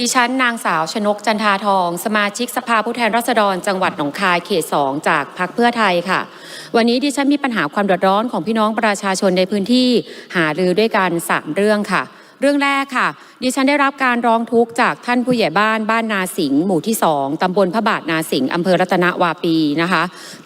ดิฉันนางสาวชนกจันทาทอง สมาชิกสภาผู้แทนราษฎร จังหวัดหนองคายเขต2จากพรรคเพื่อไทยค่ะ วันนี้ดิฉันมีปัญหาความเดือดร้อนของพี่น้องประชาชนในพื้นที่หารือด้วยกันสามเรื่องค่ะ เรื่องแรกค่ะ ดิฉันได้รับการร้องทุกข์จากท่านผู้ใหญ่บ้านบ้านนาสิงห์หมู่ที่2ตำบลพระบาทนาสิงห์อำเภอรัตนวาปีนะคะ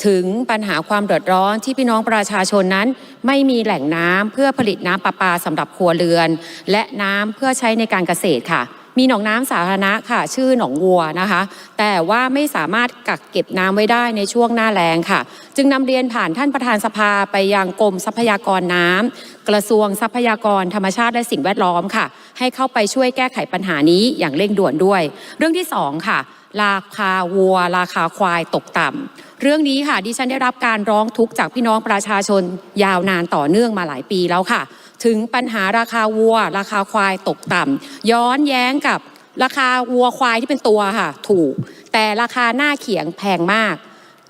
ถึงปัญหาความเดือดร้อนที่พี่น้องประชาชนนั้น ไม่มีแหล่งน้ำเพื่อผลิตน้ำประปาสำหรับครัวเรือน และน้ำเพื่อใช้ในการเกษตรค่ะ มีหนองน้ำสาธารณะค่ะ ชื่อหนองวัวนะคะ แต่ว่าไม่สามารถกักเก็บน้ำไว้ได้ในช่วงหน้าแล้งค่ะ จึงนำเรียนผ่านท่านประธานสภาไปยังกรมทรัพยากรน้ำกระทรวงทรัพยากรธรรมชาติและสิ่งแวดล้อมค่ะ ให้เข้าไปช่วยแก้ไขปัญหานี้อย่างเร่งด่วนด้วย เรื่องที่สองค่ะราคาวัว ราคาควายตกต่ำ เรื่องนี้ค่ะดิฉันได้รับการร้องทุกข์จากพี่น้องประชาชนยาวนานต่อเนื่องมาหลายปีแล้วค่ะ ถึงปัญหาราคาวัว ราคาควายตกต่ำย้อนแย้งกับราคาวัวควายที่เป็นตัวค่ะ ถูก แต่ราคาหน้าเขียงแพงมาก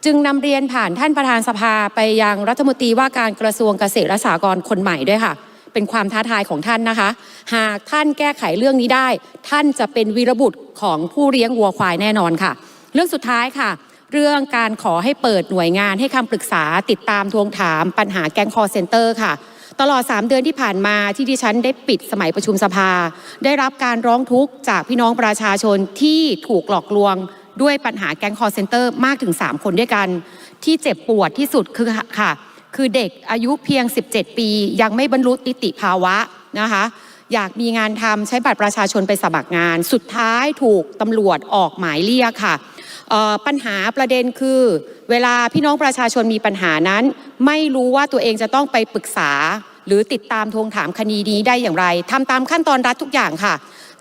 จึงนำเรียนผ่านท่านประธานสภาไปยังรัฐมนตรีว่าการกระทรวงเกษตรและสหกรณ์คนใหม่ด้วยค่ะ เป็นความท้าทายของท่านนะคะ หากท่านแก้ไขเรื่องนี้ได้ ท่านจะเป็นวีรบุตรของผู้เลี้ยงวัวควายแน่นอนค่ะ เรื่องสุดท้ายค่ะ เรื่องการขอให้เปิดหน่วยงานให้คำปรึกษาติดตามทวงถามปัญหาแก๊งคอเซนเตอร์ค่ะ ตลอด 3 เดือนที่ผ่านมาที่ดิฉันได้ปิดสมัยประชุมสภา ได้รับการร้องทุกข์จากพี่น้องประชาชนที่ถูกหลอกลวงด้วยปัญหาแก๊งคอเซนเตอร์มากถึง 3 คนด้วยกัน ที่เจ็บปวดที่สุดคือค่ะ คือเด็กอายุเพียง 17 ปี ยังไม่บรรลุนิติภาวะนะคะอยากมีงานทำใช้บัตรประชาชนไปสมัครงาน สุดท้ายถูกตำรวจออกหมายเรียกค่ะ ปัญหาประเด็นคือ เวลาพี่น้องประชาชนมีปัญหานั้น ไม่รู้ว่าตัวเองจะต้องไปปรึกษา หรือติดตามทวงถามคดีนี้ได้อย่างไรทำตามขั้นตอนรัฐทุกอย่างค่ะ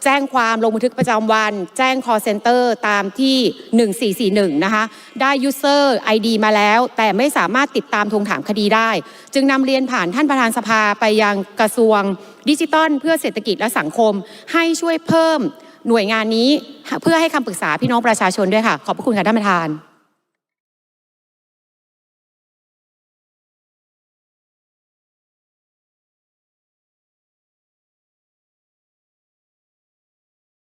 แจ้งความลงบันทึกประจำวัน แจ้ง call center ตามที่ 1441 นะคะ ได้ user ID มาแล้ว แต่ไม่สามารถติดตามทวงถามคดีได้ จึงนำเรียนผ่านท่านประธานสภาไปยังกระทรวงดิจิทัลเพื่อเศรษฐกิจและสังคม ให้ช่วยเพิ่ม หน่วยงานนี้เพื่อให้คำปรึกษาพี่น้องประชาชนด้วยค่ะ ขอบพระคุณค่ะท่านประธาน